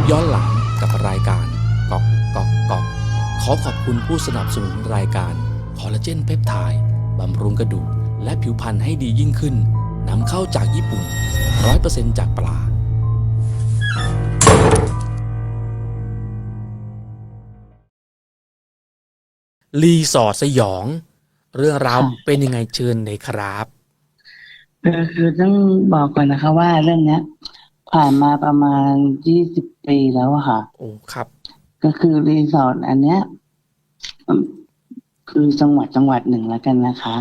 ปย้อนหลังกับรายการกอกกอกกอกขอขอบคุณผู้สนับสนุนรายการคอลลาเจนเพปไทด์บำรุงกระดูกและผิวพรรณให้ดียิ่งขึ้นนำเข้าจากญี่ปุ่น 100%จากปลารีสอร์ทสยอง เรื่องราวเป็นยังไงเชิญเลยครับคือคือต้องบอกก่อนนะคะว่าเรื่องเนี้ย ผ่านมาประมาณยี่สิบ ปีแล้วอะค่ะ โอ้ครับ ก็คือรีสอร์ทอันเนี้ยอืมคือจังหวัดจังหวัดหนึ่งแล้วกันนะคะ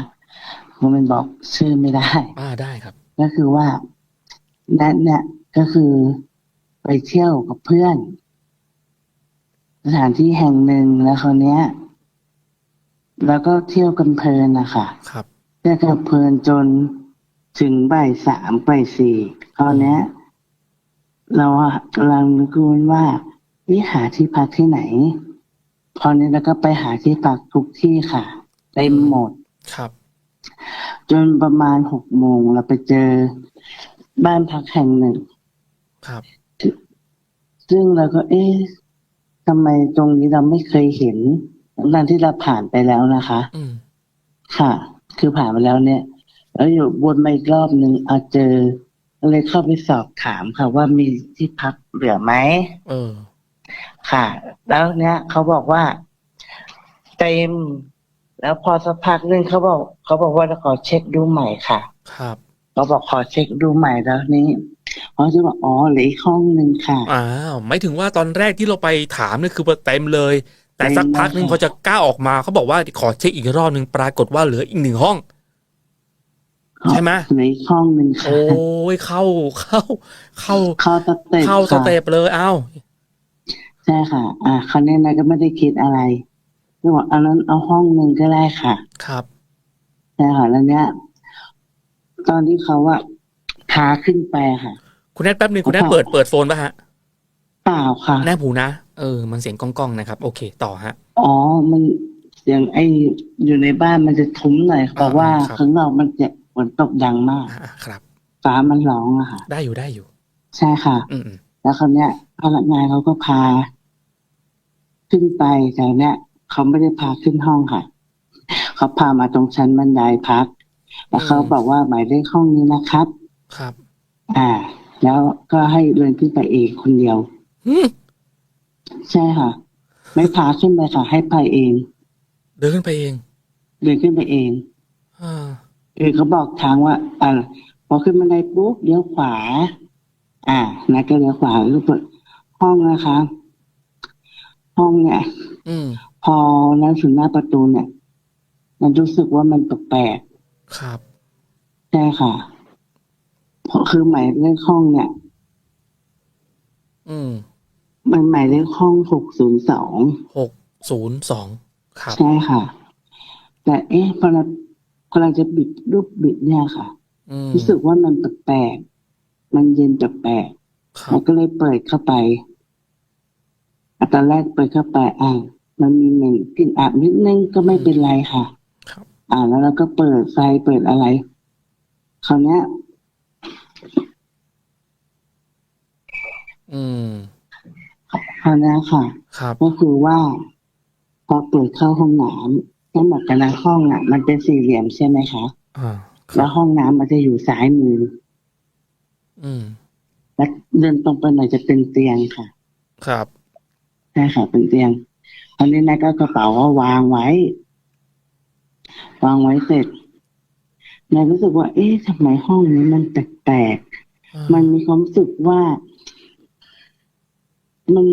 ผมเป็นบอกชื่อไม่ได้ อ่าได้ครับ ก็คือว่าแนทเนี่ยก็คือไปเที่ยวกับเพื่อน สถานที่แห่งหนึ่งแล้วคราวเนี้ย แล้วก็เที่ยวกันเพลินนะคะครับเที่ยวกันเพลินจนถึงบ่ายสามบ่ายสี่คราวเนี้ย เราอะกำลังนึกกันว่าวิหาที่พักที่ไหนพอนี้เราก็ไปหาที่พักทุกที่ค่ะเต็มหมดครับ จนประมาณหกโมงเราไปเจอบ้านพักแห่งหนึ่ง ครับ ซึ่งเราก็เอ๊ะทำไมตรงนี้เราไม่เคยเห็นทั้งที่เราผ่านไปแล้วนะคะอืมค่ะ คือผ่านไปแล้วเนี่ย แล้วอยู่วนมาอีกรอบหนึ่งเอาเจอ ก็เลยเข้าไปสอบถามค่ะ ว่ามีที่พักเหลือไหมเออ ค่ะ แล้วเนี้ยเขาบอกว่าเต็ม แล้วพอสักพักหนึงเขาบอกเขาบอกว่าจะขอเช็คดูใหม่ค่ะ ครับ เขาบอกขอเช็คดูใหม่แล้วนี้เขาจะบอกอ๋อเหลืออีกห้องหนึ่งค่ะ อ้าวหมายถึงว่าตอนแรกที่เราไปถามเนี่ยคือเต็มเลย แต่เต็มสักพักหนึ่งแล้วพอจะกล้าออกมาเขาบอกว่าขอเช็คอีกรอบหนึ่งปรากฏว่าเหลืออีกหนึ่งห้อง ใช่ไหมเหลืออีกห้องหนึ่งค่ะโอ้ยเข้าเข้า เข้าเข้าสเต็ปเข้าสค่ะเต็ปเลยเอ้าใช่ค่ะ อ่าคราวนี้นายก็ไม่ได้คิดอะไรก็บอกเอานั้นเอาห้องหนึ่งก็ได้ค่ะ ครับใช่ค่ะแล้วเนี้ยตอนที่เขาว่าพาขึ้นไปค่ะ คุณแนทแป๊บหนึงคุณแนทครับเปิดเปิดโฟนป่ะฮะเปล่าค่ะแนบหูนะเออ มันเสียงก้องๆนะครับ โอเค ต่อฮะอ๋อมันเสียงไอ้อยู่ในบ้านมันจะทุ้มหน่อยเพราะว่าครับข้างนอกมันจะฝ นตกดังมากอ่าครับฟ้ามันร้องอะค่ะ ได้อยู่ได้อยู่ ใช่ค่ะ อืมอืมแล้วคราวเนี้ยพนักงานเขาก็พา ขึ้นไปแต่เนี้ยเขาไม่ได้พาขึ้นห้องค่ะ เขาพามาตรงชั้นบันไดพัก แล้วเขาบอกว่าหมายเลขห้องนี้นะครับ ครับอ่า แล้วก็ให้เดินขึ้นไปเองคนเดียวอืมใช่ค่ะ ไม่พาขึ้นไปค่ะ ให้ไปเอง เดินขึ้นไปเองเดินขึ้นไปเอง อ่า เออเขาบอกทางว่าอ่าพอขึ้นบันไดปุ๊บเลี้ยวขวา อ่านะก็เลี้ยวขวาแล้วก็เปิดห้องนะคะ ห้องเนี่ยอืมพอนั้นถึงหน้าประตูเนี่ย มันรู้สึกว่ามันแปลกครับๆใช่ค่ะเพราะคือหมายเลขห้องเนี่ย อืม มันหมายเลขห้องหกศูนย์สองหกศูนย์สองครับใช่ค่ะ แต่เอ๊ะพอ เราพอเราจะบิดรูปบิดเนี่ยค่ะอืมรู้สึกว่ามันแปลกๆมันเย็นแปลกคๆรัเราบก็เลยเปิดเข้าไปอะตอนแรกเปิดเข้าไปอ่ามันมีเหม็นกลิ่นอับนิดนึงก็ไม่เป็นไรค่ะครับอ่าแล้วเราก็เปิดไฟเปิดอะไรคราวเนี้ยอืมคราวเนี้ยค่ะ ครับ ก็คือว่า พอเปิดเข้าห้องน้ำ ทั้งหมดแต่ละห้องอะ มันเป็นสี่เหลี่ยมใช่ไหมคะอ่าคแล้รัวบห้องน้ำมันจะอยู่ซ้ายมือ อืม แล้วเดินตรงไปหน่อยจะเป็นเตียงค่ะครับ ใช่ค่ะเป็นเตียงอันนี้นายก็เอากระเป๋าก็วางไว้ วางไว้เสร็จนายรู้สึกว่า เอ๊ะทำไมห้องนี้มันแปลกอ่าๆมันมีความรู้สึกว่า มัน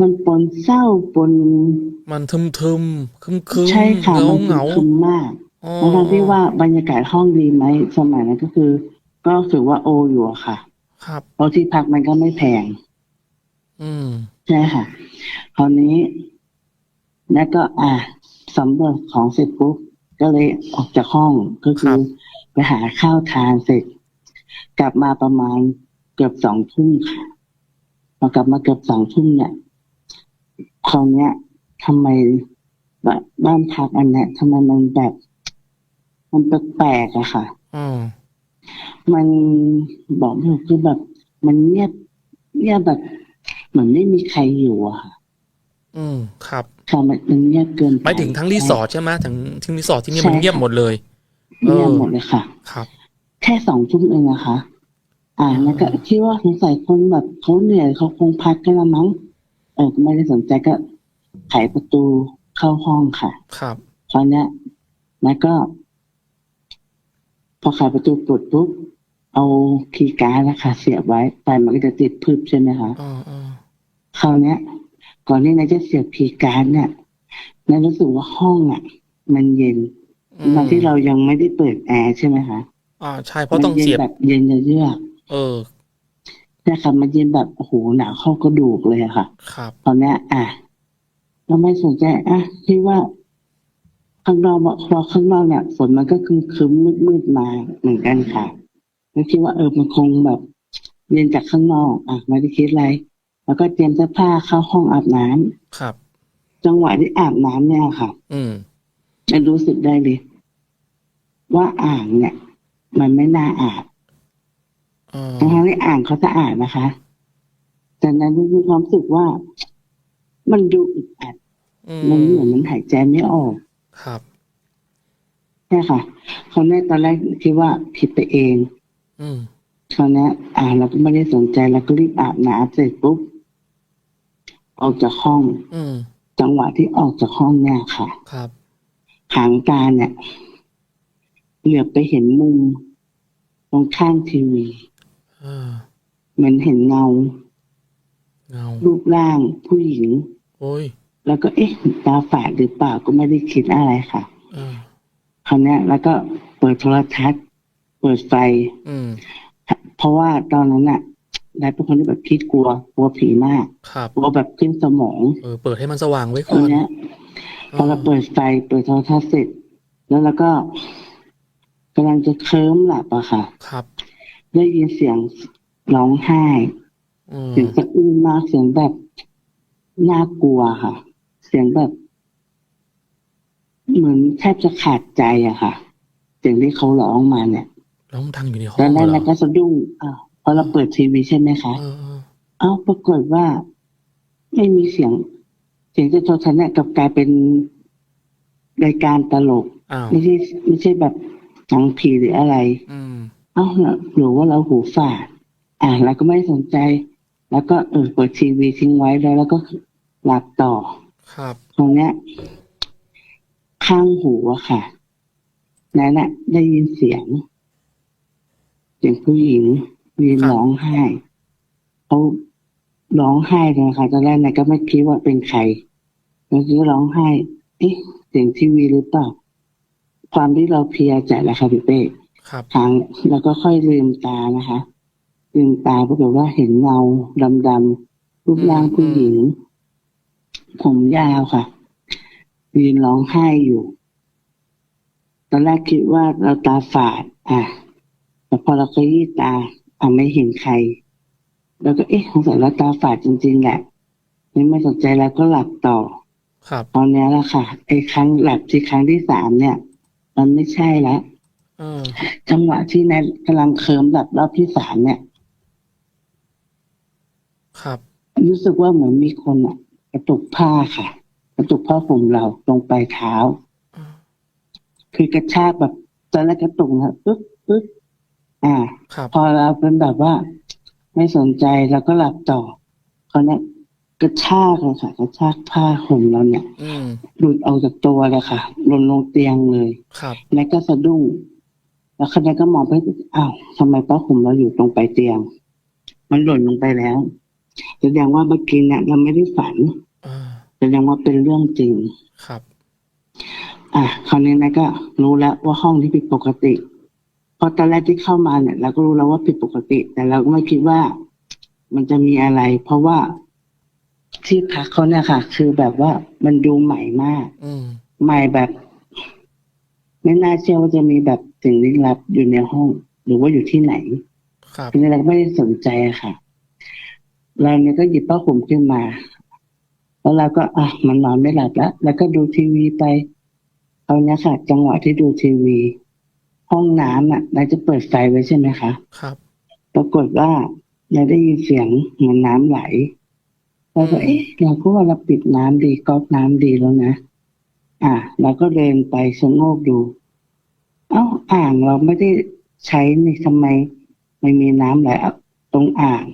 มันปนเศร้าปน มันทึมทึมคึมคึมใช่ค่ะเหงามันเหงาคึมมากอ๋อทั้งๆที่ว่าบรรยากาศห้องดีไหมสมัยนั้นก็คือ ก็ถือว่าโออยู่อะค่ะ ครับเพราะที่พักมันก็ไม่แพง อืมใช่ค่ะ คราวนี้ แล้วก็ อ่าสำรวจของเสร็จปุ๊บก็เลยออกจากห้องก็คืครัอบไปหาข้าวทานเสร็จ กลับมาประมาณเกือบสองทุ่มค่ะพอกลับมาเกือบสองทุ่มเนี่ย คราวเนี้ยทำไมแบบบ้านพักอันเนี้ยทำไมมันแบบ มันแปลกๆอะค่ะอืมมันบอกไม่ถูกคือแบบ มันเงียบเนี่ยแบบเหมือนไม่มีใครอยู่อะค่ะ อืมครับค่ะมันมันเงียบเกินหมายถึงทั้งรีสอร์ทใช่ไหมทั้งทั้งรีสอร์ทที่นี่มันใช่เงียบหมดเลยเงียบหมดเลยค่ะ ครับ แค่สองทุ่มเองนะคะ อ่าแล้วก็คิดว่าสงสัยคนแบบเขาเหนื่อยเขาคงพักกันละมั้ง เออก็ไม่ได้สนใจก็ไขประตูเข้าห้องค่ะ ครับคราวเนี้ยแล้วก็ พอไขประตูปลดปุ๊บเอาคีย์การ์ดนะคะเสียบไว้ไฟมันก็จะติดพึบใช่ไหมคะอ่าอ่าคราวเนี้ย ก่อนที่นายจะเสียบคีย์การ์ดเนี่ยนายรู้สึกว่าห้องอะ มันเย็นอืมตอนที่เรายังไม่ได้เปิดแอร์ใช่ไหมคะอ่าใช่เพราะต้องมันเสียบนแบบเย็นเยือกเออๆ นะคะมันเย็นแบบโอ้โหหนาวเข้ากระดูกเลยอะค่ะ ครับ ตอนเนี้ยอะเราไม่สนใจอะคิดว่าข้างนอกพอข้างนอกเนี่ยฝนมันก็คึมคึมมืดมืดๆมาเหมือนกันค่ะแล้วคิดว่าเออมันคงแบบเย็นจากข้างนอก อะไม่ได้คิดอะไร แล้วก็เตรียมเสื้อผ้าเข้าห้องอาบน้ำครับ จังหวะที่อาบน้ำเนี่ยค่ะ อืมจะรู้สึกได้เลย ว่าอ่างเนี่ย มันไม่น่าอาบ อ่าทั้งๆที่อ่างเขาสะอาดนะคะ แต่นั้นมีความรู้สึกว่า มันดูอึดอัดอืมันเหมมือนมันหายใจไม่ออก ครับใช่ค่ะเขาแน่ตอนแรกคิดว่าผิดไปเอง อืมเขาแน่อ่าเราก็ไม่ได้สนใจเราก็รีบอาบน้ำเสร็จปุ๊บออกจากห้อง อืมจังหวะที่ออกจากห้องเนี่ยค่ะ ครับหางตาเนี่ยเหลือบไปเห็นมุมตรงข้างทีวีอ่า เหมือนเห็นเงา เงา รูปร่างผู้หญิง โอ้ย แล้วก็เอ๊ะตาฝาดหรือเปล่าก็ไม่ได้คิดอะไรค่ะอ่าคราวเนี้ยแล้วก็เปิดโทรทัศน์ เปิดไฟอืมเพราะว่าตอนนั้นน่ะนายเป็นคนที่แบบคิดกลัว กลัวผีมากครับกลัวแบบขึ้นสมอง เออ เปิดให้มันสว่างไว้ตก่ออนนเนี้ยพอเราเปิดไฟเปิดโทรทัศน์เสร็จ แล้วเราก็กำลังจะเคลิ้มหลับอะค่ะ ครับ ได้ยินเสียงร้องไห้อืมเสียงสะอื้นมากเสียงแบบน่ากลัวค่ะ เสียงแบบ เหมือนแทบจะขาดใจอะค่ะ เสียงที่เขาร้องมาเนี่ยร้องดังอยู่ในห้อตองนแรกเหรเราอก็สะดุ้งอ้าวพอเราเปิดทีวีใช่ไหมคะเออเออเอ้าปรากฏว่า ไม่มีเสียง เสียงจากโทรทัศน์เนี่ยกลับกลายเป็นรายการตลกอ้าวไม่ใช่ไม่ใช่แบบหนังผีหรืออะไร อืมเอ้าหรือว่าเราหูฝาด อะแล้วก็ไม่สนใจ แล้วก็เออเปิดทีวีทิ้งไว้แล้วแล้วก็หลับต่อ ครับตรงเนี้ยข้างหูอะค่ะนั่นแหละได้ยินเสียงเสียงผู้หญิงยืนร้องไห้เขาร้องไห้เลยค่ะตอนแรกนายก็ไม่คิดว่าเป็นใครแล้วก็ร้องไห้ เอ๊ะเสียงทีวีหรือเปล่า ความที่เราเพลียจัดแหละค่ะพี่เป้ ครับทางแล้วก็ค่อยลืมตานะคะลืมตาปรากฏว่าเห็นเงาดำๆรูปร่างผู้หญิง ผมยาวค่ะยืนร้องไห้อยู่ ตอนแรกคิดว่าเราตาฝาด อะแต่พอเราขยี้ตาอะไม่เห็นใคร แล้วก็เอ๊ะสงสัยเราตาฝาดจริง ๆ แหละนี่ไม่สนใจแล้วก็หลับต่อ ครับ ตอนนี้แหละค่ะไอ้ครั้งหลับที่ครั้งที่สามเนี่ย มันไม่ใช่แล้วเออ จังหวะที่นายกำลังเคลิ้มหลับรอบที่สามเนี่ย ครับ รู้สึกว่าเหมือนมีคนอะ กระตุกผ้าค่ะ กระตุกผ้าห่มเราตรงปลายเท้าอ่าคือกระชากแบบตอนแรกกระตุกนะปึ๊บปึ๊บอ่าครับพอเราเป็นแบบว่า ไม่สนใจแล้วก็หลับต่อเขาเนี่ยกระชากเลยค่ะ กระชากผ้าห่มเราเนี่ยอืมหลุดออกจากตัวเลยค่ะหล่นลงเตียงเลยครับนายก็สะดุ้ง แล้วคนนั้นก็มองไปอ้าวทำไมผ้าห่มเราอยู่ตรงปลายเตียง มันหล่นลงไปแล้วแสดงว่าเมื่อกี้เนี่ยเราไม่ได้ฝันอ่าแสดงว่าเป็นเรื่องจริงครับ อะคราวนี้นายก็ รู้แล้วว่าห้องที่ผิดปกติเพราะตอนแรกที่เข้ามาเนี่ยเราก็รู้แล้วว่าผิดปกติ แต่เราก็ไม่คิดว่ามันจะมีอะไร เพราะว่าที่พักเขาเนี่ยค่ะ คือแบบว่ามันดูใหม่มากอืมใหม่แบบ ไม่น่าเชื่อว่าจะมีแบบ สิ่งลี้ลับอยู่ในห้อง หรือว่าอยู่ที่ไหนครับทีนี้เราก็ไม่ได้สนใจอะค่ะ เราเนี่ยก็หยิบผ้าห่มขึ้นมา แล้วเราก็อะมันนอนไม่หลับแล้วแล้วก็ดูทีวีไปเอาเนี้ยค่ะ จังหวะที่ดูทีวี ห้องน้ำอะนายจะเปิดไฟไว้ใช่ไหมคะครับปรากฏว่าเราได้ยินเสียงเหมือนน้ำไหลเราก็เอ๊ะเราก็ว่าเราปิดน้ำดีก๊อกน้ำดีแล้วนะ อ่าเราก็เดินไปชะโงกดู เอ้าอ่างเราไม่ได้ใช้นี่ทำไมไม่มีน้ำไหลอะตรงอ่าง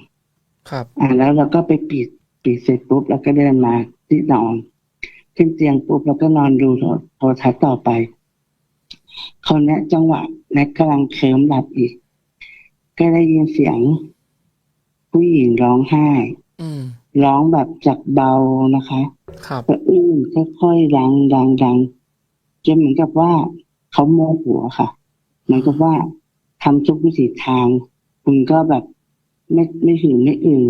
ครับ อ่าแล้วเราก็ไปปิดปิดเสร็จปุ๊บเราก็เดินมาที่นอนขึ้นเตียงปุ๊บเราก็นอนดูโทรโทรทัศน์ต่อไปคราวเนี้ยจังหวะแน็กกำลังเคลิ้มหลับอีก ก็ได้ยินเสียง ผู้หญิงร้องไห้ อืม ร้องแบบจากเบานะคะครับ ก็อื้นค่อยๆดังดังดังจนเหมือนกับว่า เขาโมโหค่ะเหมือนกับว่าทำทุกวิถีทาง คุณก็แบบไม่ไม่หือไม่อือ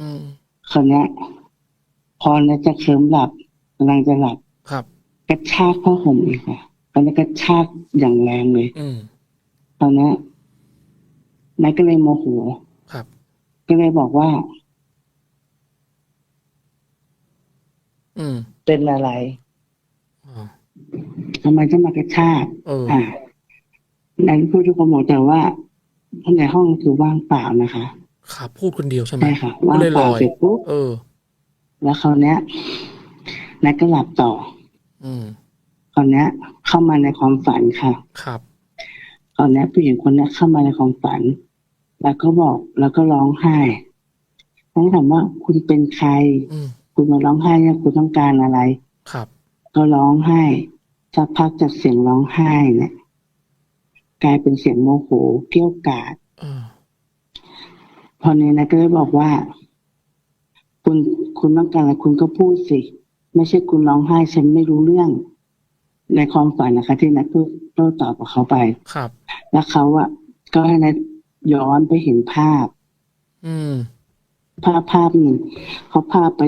อืมคราวเนี้ยพอเนี่ยจะเคลิ้มหลับกำลังจะหลับครับ กระชากผ้าห่มอีกค่ะตอนนี้กระชากอย่างแรงเลยอืมตอนนี้นายก็เลยโมโหครับ ก็เลยบอกว่า อืม เป็นอะไรอ๋อ ทำไมต้องมากระชากเอออ่านั้นพูดทุกคนบอกแต่ว่าข้างในห้องคือว่างเปล่านะคะครับพูดคนเดียวใช่ไหมใช่ค่ะพูว่าดงลอยเปล่าลอยเสร็จปุ๊บเออ แล้วคราวเนี้ยนายก็หลับต่อ อืมคราวเนี้ย เข้ามาในความฝันค่ะ ครับตอนนี้ผู้หญิงคนนี้เข้ามาในความฝัน แล้วก็บอก แล้วก็ร้องไห้แล้วถามว่าคุณเป็นใครอืมคุณมาร้องไห้เนี่ยคุณต้องการอะไร ครับ ก็ร้องไห้สักพักจากเสียงร้องไห้เนี่ยกลายเป็นเสียงโมโหเกรี้ยวกราดเออพอนี้นะก็เลยบอกว่า คุณคุณต้องการอะไรคุณก็พูดสิ ไม่ใช่คุณร้องไห้ฉันไม่รู้เรื่อง ในความฝันนะคะ ที่นักพูดโต้ตอบกับเขาไปครับ แล้วเขาอะก็ให้นัดย้อนไปเห็นภาพ อืม ภาพภาพหนึ่งเขาพาไป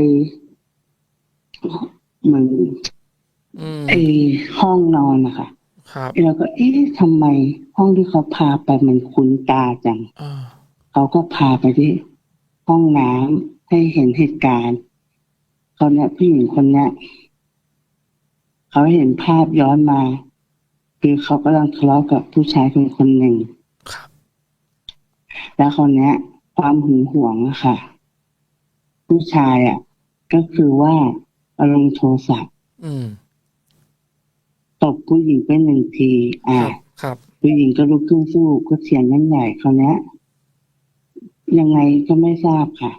เหมือนอืม ไอห้องนอนนะคะครับแล้วก็ เอ๊ะทำไมห้องที่เขาพาไปมันคุ้นตาจังอ่าเขาก็พาไปที่ห้องน้ำให้เห็นเหตุการณ์เขาเนี่ยผู้หญิงคนเนี้ยเขาเห็นภาพย้อนมา คือเขากำลังทะเลาะกับผู้ชายคนคนหนึ่งครับ แล้วคนเนี้ย ความหึงหวงอะค่ะ ผู้ชายอะก็คือว่าเอาลงโทรศัพท์ อืม ตบผู้หญิงไปหนึ่งทีคอ่ารับครับ ผู้หญิงก็ลุกขึ้นสู้ก็เถียงกันใหญ่คราวเนี้ยยังไงก็ไม่ทราบค่ะ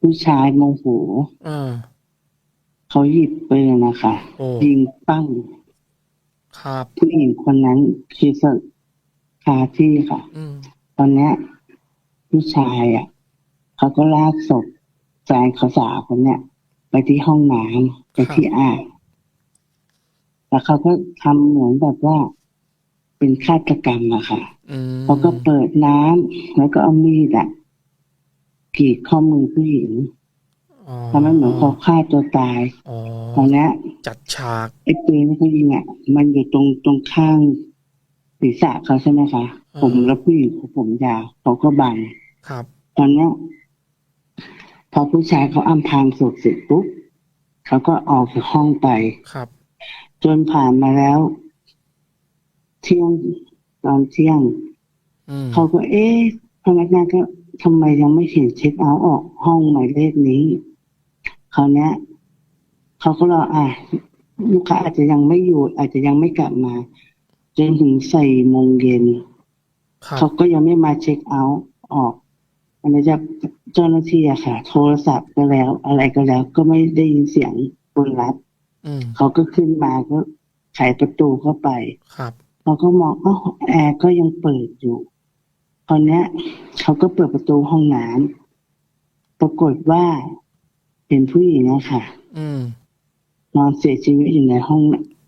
ผู้ชายโมโหอ่าเขาหยิบปืนนะคะโอ้ยิงปั้งครับผู้หญิงคนนั้นคือสคาที่ค่ะอืมตอนเนี้ยผู้ชายอะเขาก็ลากศพแฟนเขาสาวคนเนี้ยไปที่ห้องน้ำไปที่อ่าง แล้วเขาก็ทำเหมือนแบบว่า เป็นฆาตกรรมอะค่ะอืมเขาก็เปิดน้ำแล้วก็เอามีดอะกรีดข้อมือผู้หญิงอ๋อทำให้เหมือนเขาฆ่าตัวตายอ๋อตอนเนี้ยจัดฉากไอ้ปืนที่เขายิงอะ มันอยู่ตรงตรงข้างศีรษะเขาใช่ไหมคะอ่าผมแล้วผู้หญิงเขาผมยาวเขาก็บังครับ ตอนเนี้ยพอผู้ชายเขาอำพรางศพเสร็จปุ๊บเขาก็ออกจากห้องไปครับ จนผ่านมาแล้ว เที่ยงตอนเที่ยงอืมเขาก็เอ๊ะพนักงานก็ทำไมยังไม่เห็นเช็คเอาท์ออกห้องหมายเลขนี้คราวเนี้ยเขาก็รออะลูกค้าอาจจะยังไม่อยู่ อาจจะยังไม่กลับมาจนถึงสี่โมงเย็นครับเขาก็ยังไม่มาเช็คเอาท์ออกอันนี้จะเจ้าหน้าที่อะค่ะ โทรศัพท์ก็แล้ว อะไรก็แล้ว ก็ไม่ได้ยินเสียงคนรับอืม เขาก็ขึ้นมาก็ไขประตูเข้าไป ครับเราก็มองอ้าวแอร์ก็ยังเปิดอยู่ตอนเนี้ยเขาก็เปิดประตูห้องน้ำปรากฏว่าเป็นผู้หญิงอะค่ะอืมนอนเสียชีวิตอยู่ในห้อง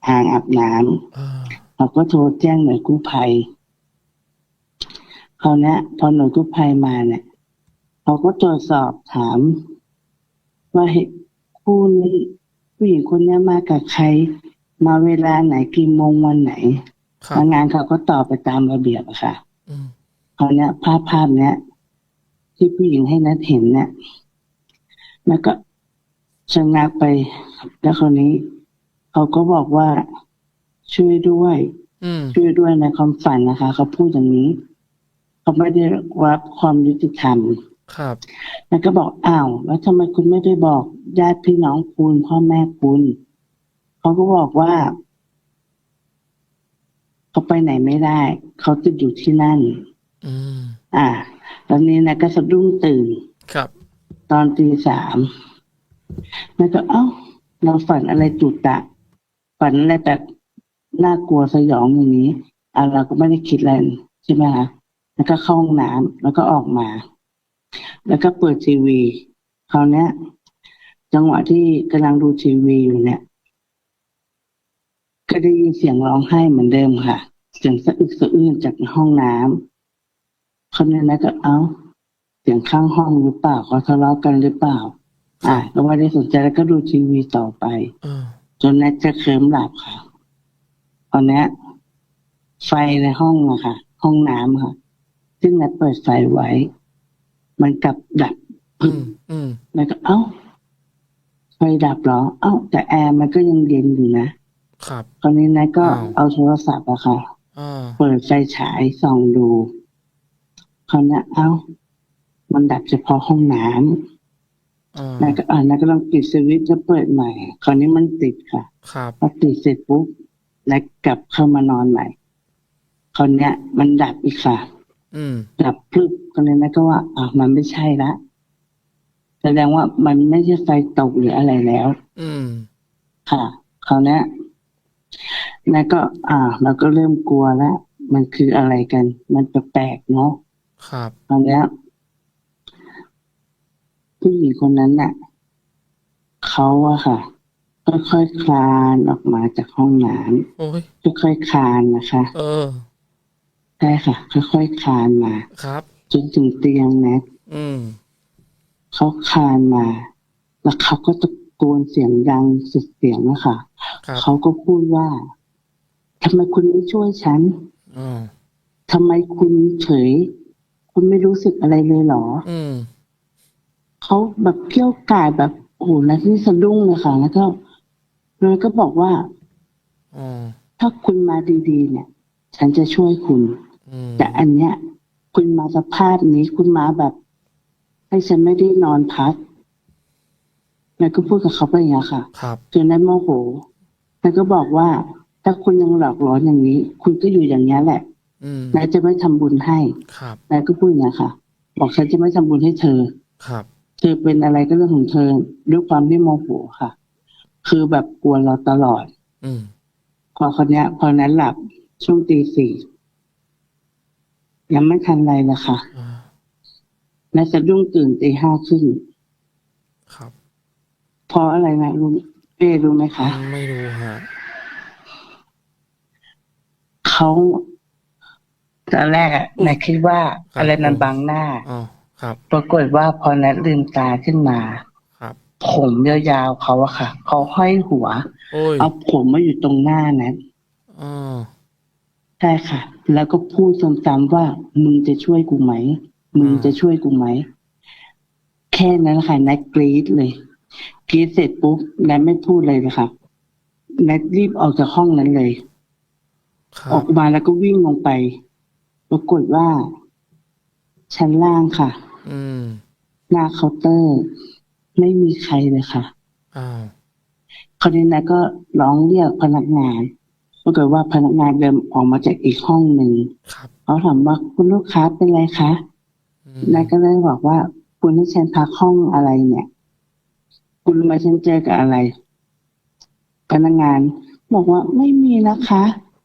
อ่างอาบน้ำอ่าเราก็โทรแจ้งหน่วยกู้ภัยคราวเนี้ยพอหน่วยกู้ภัยมาเนี่ยเขาก็ตรวจสอบถาม ว่าเหตุคู่นี้ ผู้หญิงคนเนี้ยมากับใคร มาเวลาไหนกี่โมงวันไหนครัพบนักงานเขาก็ตอบไปตามระเบียบอะค่ะอืมคราวเนี้ยภาพภาพเนี้ย ที่ผู้หญิงให้นัดเห็นเนี่ยแล้วก็ชะงักไปแล้วคราวนี้เขาก็บอกว่าช่วยด้วยอืมช่วยด้วยในความฝันนะคะ เขาพูดอย่างนี้ เขาไม่ได้รับความยุติธรรมครับ แล้วก็บอกอ้าวแล้วทำไมคุณไม่ได้บอก ญาติพี่น้องคุณพ่อแม่คุณเขาก็บอกว่าเขาไปไหนไม่ได้ เขาจะอยู่ที่นั่นอืมอ่า ตอนนี้นะก็สะดุ้งตื่นครับ ตอนตีสามแล้วก็เอ้า เราฝันอะไรจุดตะฝันอะไรแบบน่ากลัวสยองอย่างนี้อะเราก็ไม่ได้คิดอะไรใช่ไหมคะแล้วก็เข้าห้องน้ำแล้วก็ออกมา แล้วก็เปิดทีวีคราวเนี้ย จังหวะที่กำลังดูทีวีอยู่เนี่ย ก็ได้ยินเสียงร้องไห้เหมือนเดิมค่ะ เสียงสะอึกสะอื้นจากห้องน้ำคนนี้นะก็เอ้า เสียงข้างห้องหรือเปล่าเขาทะเลาะกันหรือเปล่า อะก็ไม่ได้สนใจแล้วก็ดูทีวีต่อไปอ่าจนแนทจะเคลิ้มหลับค่ะ ตอนเนี้ยไฟในห้องอะค่ะ ห้องน้ำค่ะ ซึ่งแนทเปิดไฟไว้ มันกลับดับอืปึ๊บมอืมแล้วก็เอ้า ไฟดับเหรอ เอ้าแต่แอร์มันก็ยังเย็นอยู่นะ ครับ ตอนนี้แนทก็อ้าว เอาโทรศัพท์อะค่ะ อ่าเปิดไฟฉายส่องดูคราวเนี้ยเอ้า มันดับเฉพาะห้องน้ำอ่านายก็อ่านายก็ลองปิดสวิตช์แล้วเปิดใหม่ คราวนี้มันติดค่ะ ครับพอติดเสร็จปุ๊บนายกลับเข้ามานอนใหม่ คราวเนี้ย มันดับอีกค่ะ อืม ดับพลึบก็เลยนายก็ว่าอะมันไม่ใช่ละแส ดงว่ามันไม่ใช่ไฟตกหรืออะไรแล้ว อืม ค่ะคราวเนี้ยนายก็ อ่าเราก็เริ่มกลัวแล้วมันคืออะไรกัน มันแปลกๆเนาะครับคราวเนี้ยผู้หญิงคนนั้นน่ะเขาอะค่ะค่อยๆคลานออกมาจากห้องน้โอ้ยำค่อยๆคลานนะคะ เออใช่ค่ะ ค่อยๆคลานมา ครับ จนถึงเตียงนะ อืม เขาคลานมา แล้วเขาก็ตะโกนเสียงดังสุดเสียงอะค่ะครับเขาก็พูดว่าทำไมคุณไม่ช่วยฉันอ่าทำไมคุณเฉย คุณไม่รู้สึกอะไรเลยเหรออืมเขาแบบเกี้ยวกราดแบบโอ้โหแล้วที่สะดุ้งเลยค่ะแล้วก็เลยก็บอกว่าอ่าถ้าคุณมาดีๆ เนี่ย ฉันจะช่วยคุณอืมแต่อันเนี้ย คุณมาสภาพนี้คุณมาแบบ ให้ฉันไม่ได้นอนพักแล้วก็พูดกับเขาไปอย่างนี้ยค่ะครับจนนั้นโมโหแล้วก็บอกว่า ถ้าคุณยังหลอกหลอนอย่างนี้ คุณก็อยู่อย่างนี้ยแหละอืมนายจะไม่ทำบุญให้ครับนายก็พูดอย่างนี้ยค่ะ บอกฉันจะไม่ทำบุญให้เธอ ครับ เธอเป็นอะไรก็เรื่องของเธอด้วยความที่โมโหค่ะ คือแบบกวนเราตลอด อืมพอคนเนี้ยพอนั้นหลับช่วงตีสี่ยังไม่ทันไรเลยค่ะอ่า และสะดุ้งตื่นตีห้าครึ่งครับเพราะอะไรนะรู้เป้รู้ไหมคะ ไม่รู้ฮะเขาตอนแรกอะนายคิดว่าครับอะไรมันบังหน้าอ๋อครับ ปรากฏว่าพอนัดลืมตาขึ้นมาครับ ผมยาวๆเขาอะค่ะเขาห้อยหัวโอ้ยเอาผมมาอยู่ตรงหน้านั้นอ่าใช่ค่ะ แล้วก็พูดซ้ำๆว่ามึงจะช่วยกูไหม มึงจะช่วยกูไหม แค่นั้นค่ะนัดกรี๊ดเลยกรี๊ดเสร็จปุ๊บนัดไม่พูดเลยนะคะนัดรีบออกจากห้องนั้นเลยคอรัอบกมาแล้วก็วิ่งลงไปปรากฏว่า ชั้นล่างค่ะ อืม หน้าเคาน์เตอร์ ไม่มีใครเลยค่ะอ้าวคราวนี้นะก็ร้องเรียกพนักงานปรากฏว่าพนักงานเดินออกมาจากอีกห้องหนึ่งครับเขาถามว่าคุณลูกค้าเป็นไรคะอืม นายก็เลยบอกว่า คุณให้ฉันพักห้องอะไรเนี่ย คุณรู้ไหมฉันเจอกับอะไร พนักงาน บอกว่าไม่มีนะคะ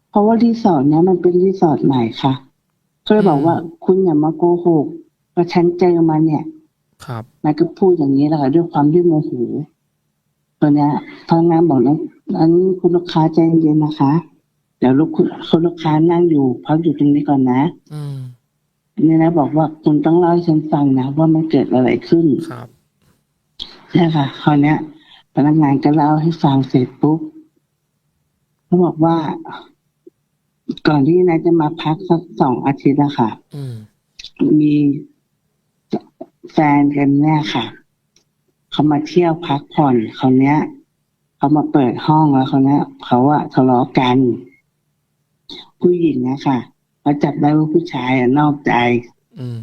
เพราะว่ารีสอร์ทเนี้ยมันเป็นรีสอร์ทใหม่ค่ะ ก็เลยบอกว่าคุณอย่ามาโกหกว่าฉันเจอมาเนี่ย ครับนายก็พูดอย่างนี้แหละค่ะด้วยความที่โมโหตัวเนี้ยพนักงานบอกนั้นอันนี้คุณลูกค้าใจเย็นๆนะคะ เดี๋ยวลูกคุณคุณลูกค้านั่งอยู่พักอยู่ตรงนี้ก่อนนะ อืม นี่นะบอกว่าคุณต้องเล่าให้ฉันฟังนะว่ามันเกิดอะไรขึ้นครับใช่ค่ะคราวเนี้ยพนักงานก็เล่าให้ฟังเสร็จปุ๊บเขาบอกว่า ก่อนที่นายจะมาพักสักสองอาทิตย์อะค่ะอืมมีแฟนกันเนี่ยค่ะเขามาเที่ยวพักผ่อนเขาเนี้ยเขามาเปิดห้องแล้วเขาเนี้ยเขาอะทะเลาะกัน ผู้หญิงนะค่ะ เขาจับได้ว่าผู้ชายอะนอกใจ อืม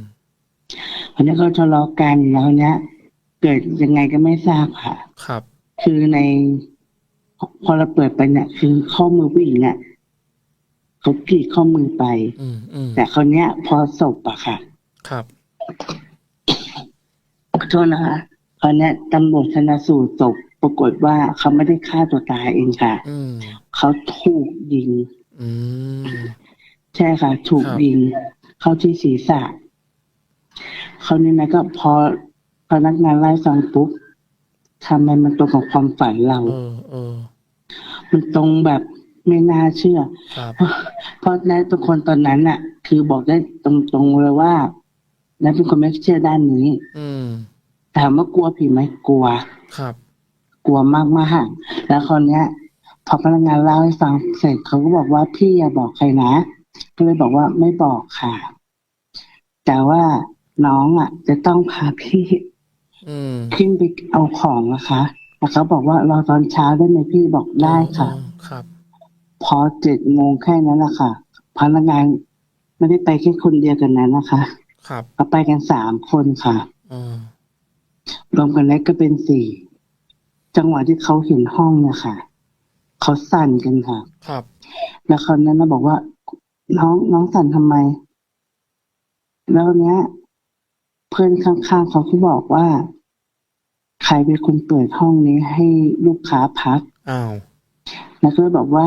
พคนนี้เขาทะเลาะกันแล้วเนี้ย เกิดยังไงก็ไม่ทราบค่ะ ครับ คือใน พอเราเปิดไปเนี่ยคือข้อมือผู้หญิงเนี่ยเขากรีดข้อมือไป อืมอืมแต่คราวเนี้ย พอศพอะค่ะครับ ขอโทษนะคะคราวเนี้ยตำรวจชนะสูตรศพปรากฏว่าเขาไม่ได้ฆ่าตัวตายเองค่ะ อืมเขาถูกยิง อืม ใช่ค่ะ ถูกครับ ยิง เข้าที่ศีรษะเขาวนี่นะก็พอพนักงานไล่ฟังปุ๊บทำไมมันตรงกับความฝันเรา เออเออมันตรงแบบไม่น่าเชื่อ ครับ เพราะนายทุกคนตอนนั้นน่ะ คือบอกได้ตรงๆเลยว่านายเป็นคนไม่เชื่อด้านนี้อืม ถามว่ากลัวผีไหมกลัว ครับ กลัวมากมากๆแล้วคนเนี้ย พอพนักงานเล่าให้ฟังเสร็จเขาก็บอกว่าพี่อย่าบอกใครนะ ก็เลยบอกว่าไม่บอกค่ะ แต่ว่าน้องอะ จะต้องพาพี่อืมขึ้นไปเอาของนะคะแล้วเขาบอกว่ารอตอนเช้าได้ไหมพี่บอกได้ค่ะอืมครับ พอเจ็ดโมงแค่นั้นแหละค่ะ พนักงานไม่ได้ไปแค่คนเดียวกันนั้นนะคะ ครับเขาไปกันสามคนค่ะอืมรวมกันแล้วก็เป็นสี่จังหวะที่เขาเห็นห้องเนี่ยค่ะเขาสั่นกันค่ะ ครับ แล้วเขานั้นนะบอกว่า น้องน้องสั่นทำไม แล้วเนี้ย เพื่อนข้างๆเขาก็บอกว่า ใครเป็นคนเปิดห้องนี้ให้ลูกค้าพักอ้าวแล้วก็เลยบอกว่า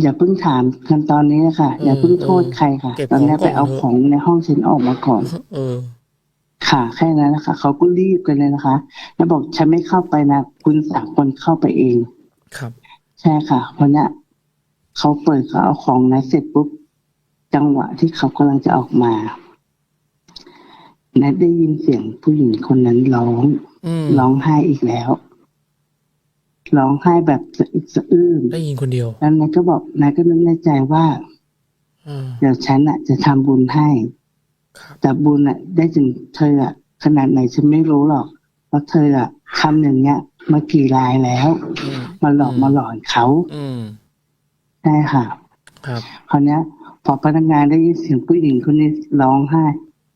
อย่าเพิ่งถามกันตอนนี้นะคะเอออย่าเพิ่งโทษใครค่ะเก็บตอนนี้ของก่อนไปเอาเถอะของในห้องฉันออกมาก่อนเออค่ะแค่นั้นนะคะเขาก็รีบกันเลยนะคะ แล้วบอกฉันไม่เข้าไปนะคุณสามคนเข้าไปเอง ครับ ใช่ค่ะเพราะเนี้ยเขาเปิดเขาเอาของนั้นเสร็จปุ๊บ จังหวะที่เขากำลังจะออกมานัดได้ยินเสียงผู้หญิงคนนั้นร้องอืมร้องไห้อีกแล้วร้องไห้แบบสะอึกสะอื้นได้ยินคนเดียวแล้วนายก็บอกนายก็นึกในใจว่าอืมเดี๋ยวฉันอะ จะทำบุญให้ครับแต่บุญอะ ได้ถึงเธออะ ขนาดไหนฉันไม่รู้หรอกเพราะเธออะทำอย่างเงี้ยมากี่รายแล้วอืมมาหลอกมาหลอนเขาอืมใช่ค่ะ ครับคราวเนี้ย พอพนักงานได้ยินเสียงผู้หญิงคนนี้ร้องไห้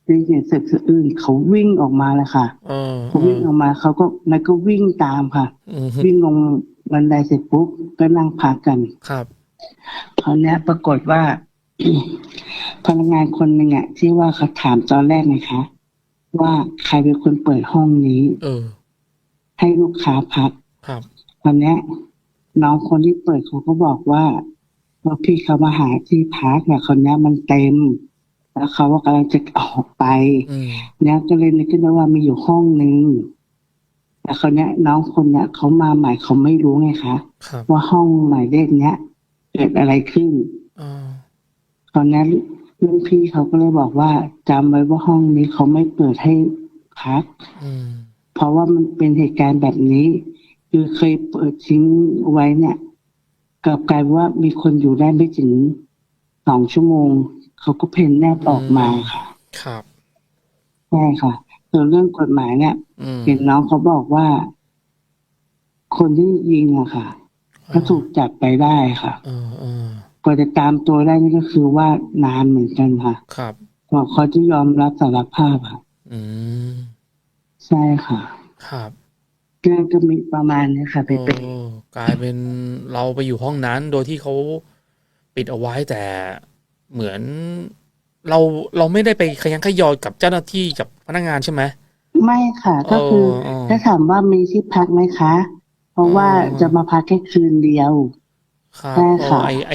ได้ยินเสียงสะอื้นเขาวิ่งออกมาเลยค่ะเออเขาวิ่งออกมาเขาก็นายก็วิ่งตามค่ะอืมวิ่งลงบันไดเสร็จปุ๊บก็นั่งพักกันครับคราวเนี้ยปรากฏว่าพนักงานคนหนึ่งอะที่ว่าเขาถามตอนแรกไงคะว่าใครเป็นคนเปิดห้องนี้ เออ ให้ลูกค้าพัก ครับตอนเนี้ยน้องคนที่เปิดเขาก็บอกว่า ว่าพี่เขามาหาที่พักเนี่ยคนเนี้ยมันเต็ม แล้วเขาว่ากำลังจะออกไปอืมเนี่ยก็เลยนึกขึ้นได้ว่ามีอยู่ห้องนึงแต่คนเนี้ยน้องคนเนี้ยเขามาใหม่เขาไม่รู้ไงคะครับว่าห้องหมายเลขเนี้ยเกิดอะไรขึ้นอ่าตอนนั้นรุ่นพี่เขาก็เลยบอกว่าจำไว้ว่าห้องนี้เขาไม่เปิดให้พักอืมเพราะว่ามันเป็นเหตุการณ์แบบนี้ คือเคยเปิดทิ้งไว้เนี่ย กลับกลายเป็นว่ามีคนอยู่ได้ไม่ถึงสองชั่วโมง เขาก็เพ่นแนบออกมาค่ะ ครับใช่ค่ะส่วนเรื่องกฎหมายเนี่ยอืมเห็นน้องเขาบอกว่า คนที่ยิงอะค่ะก็ถูกจับไปได้ค่ะเออเออกว่าจะตามตัวได้นี่ก็คือว่านานเหมือนกันค่ะ ครับกว่าเขาจะยอมรับสารภาพค่ะ อืม ใช่ค่ะ ครับ เรื่องก็มีประมาณนี้ค่ะเป๊ะเออกลายเป็นเราไปอยู่ห้องนั้นโดยที่เขาปิดเอาไว้แต่เหมือนเราเราไม่ได้ไปขยันขยอยกับเจ้าหน้าที่กับพนักงานใช่ไหม ๆไม่ค่ะ ก็คือเออถ้าถามว่ามีที่พักไหมคะ เพราะว่าอ๋อ จะมาพักแค่คืนเดียว ครับใช่ค่ะเออไอไอ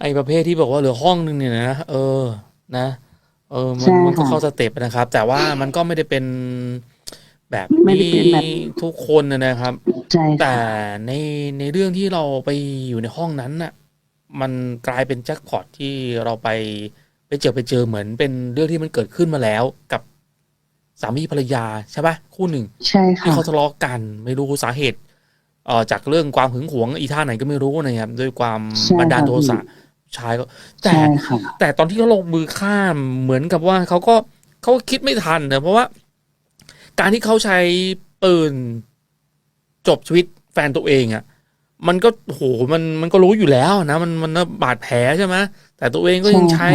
ไอประเภทที่บอกว่าเหลือห้องนึงเนี่ยนะเออนะ เออมันใช่มันก็ค่ะเข้าสเต็ปนะครับ แต่ว่ามันก็ไม่ได้เป็น แบบไม่ได้เป็นแบบ ทุกคนนะนะครับ ใช่แต่ค่ะในในเรื่องที่เราไปอยู่ในห้องนั้นน่ะ มันกลายเป็นแจ็คพอตที่เราไปไปเจอไปเจอเหมือนเป็นเรื่องที่มันเกิดขึ้นมาแล้วกับสามีภรรยาใช่ปะคู่หนึ่ง ใช่ที่ค่ะ เขาทะเลาะกันไม่รู้สาเหตุเอ่อจากเรื่องความหึงหวงอีท่าไหนก็ไม่รู้นะครับด้วยความใช่บันดาลค่ะโทสะชายก็แต่ใช่ค่ะ แต่ตอนที่เขาลงมือข้ามเหมือนกับว่าเขาก็เขาก็คิดไม่ทันนะเพราะว่า การที่เขาใช้ปืนจบชีวิตแฟนตัวเองอะ่ะ มันก็โหมันมันก็รู้อยู่แล้วนะมันมันบาดแผลใช่ไหมแต่ตัวเองก็ยังใช้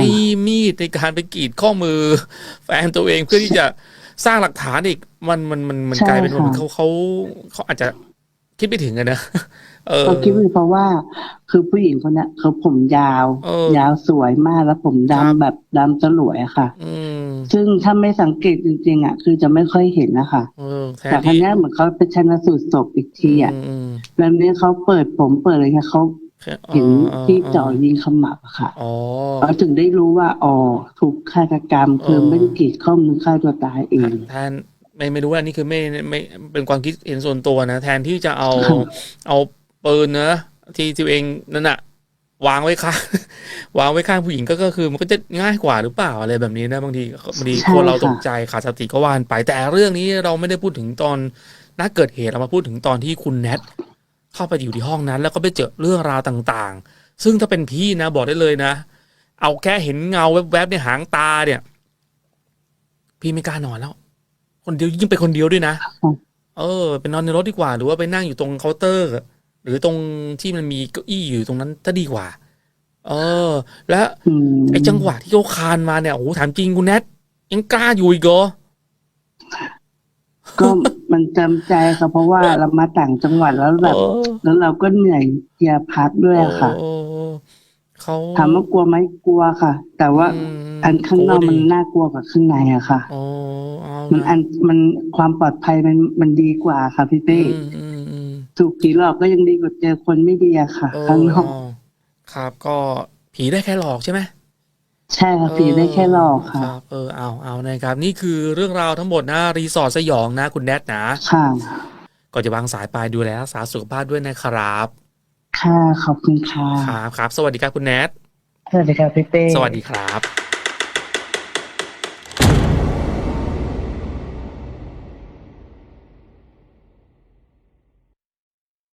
มีดในการไปกรีดข้อมือ แฟนตัวเองเพื่อที่จะสร้างหลักฐานอีกมันมันมันมันกลายเป็นว่าค่ะเขาเขาเขาอาจจะ คิดไม่ถึงกันนะเออเขาคิดว่าเพราะว่า คือผู้หญิงคนเนี้ยเขาผมยาวเออยาวสวยมากแล้วผมครับดำแบบดำสลวยอะค่ะอืมซึ่งถ้าไม่สังเกตจริงๆอะคือจะไม่ค่อยเห็นนะคะเออแทนแต่ครั้ที่งนี้ยเหมือนเขาไปชันสูตรศพอีกทีอะอืมอืมแล้วเนี้ยเขาเปิดผมเปิดอะไรเงี้ยเขาแค่เห็นอ๋อที่อ๋อเจ่อยิงขมับอะค่ะอ๋อเขาถึงได้รู้ว่าอ๋อถูกฆาตกรรมคือเออไม่ได้กรีดข้อมือฆ่าตัวตายเองแทน ไม่ไม่รู้ว่าอันนี้คือไม่ไม่เป็นความคิดเห็นส่วนตัวนะ แทนที่จะเอาครับเอาปืนนะที่ตัวเองนั่นน่ะวางไว้ข้างวางไว้ข้างผู้หญิงก็ก็คือมันก็จะง่ายกว่าหรือเปล่าอะไรแบบนี้นะบางทีบางทีใช่คนเราค่ะตกใจขาดสติก็วานไปแต่เรื่องนี้เราไม่ได้พูดถึงตอนนักเกิดเหตุเรามาพูดถึงตอนที่คุณแนทเข้าไปอยู่ที่ห้องนั้น แล้วก็ไปเจอเรื่องราวต่างๆ ซึ่งถ้าเป็นพี่นะบอกได้เลยนะ เอาแค่เห็นเงาแวบๆในหางตาเนี่ย พี่ไม่กล้านอนแล้ว คนเดียวยิ่งไปคนเดียวด้วยนะ เออไปนอนในรถดีกว่า หรือว่าไปนั่งอยู่ตรงเคาน์เตอร์ หรือตรงที่มันมีเก้าอี้อยู่ตรงนั้นจะดีกว่า เออ แล้วอืมไอ้จังหวะที่เขาคานมาเนี่ยโอ้โหถามจริงคุณแนทยังกล้าอยู่อีกเหรอก็มันจำใจค่ะเพราะว่าเรามาต่างจังหวัดแล้วแบบเออแล้วเราก็เหนื่อยเพลียพักด้วยอะค่ะโอ้เขาถามว่ากลัวไหมกลัวค่ะ แต่ว่า อืมอันข้างนอกโอ้ดีมันน่ากลัวกว่าข้างในอะค่ะโอ้เอามันนะอันมันความปลอดภัยมันมันดีกว่าค่ะพี่เป้อืมอืมอืมถูกผีหลอกก็ยังดีกว่าเจอคนไม่ดีอะค่ะเออข้างนอกเอาครับก็ผีได้แค่หลอกใช่ไหมใช่ค่ะผีได้แค่หลอกค่ะรับเออเอาเอานะครับ นี่คือเรื่องราวทั้งหมดนะรีสอร์ทสยองนะ คุณแนทนะค่ะก่อนจะวางสายไปดูแลรักษาสุขภาพด้วยนะครับ ค่ะขอบคุณค่ะครับครับ สวัสดีครับคุณแนทสวัสดีค่ะพี่เป้สวัสดีครับ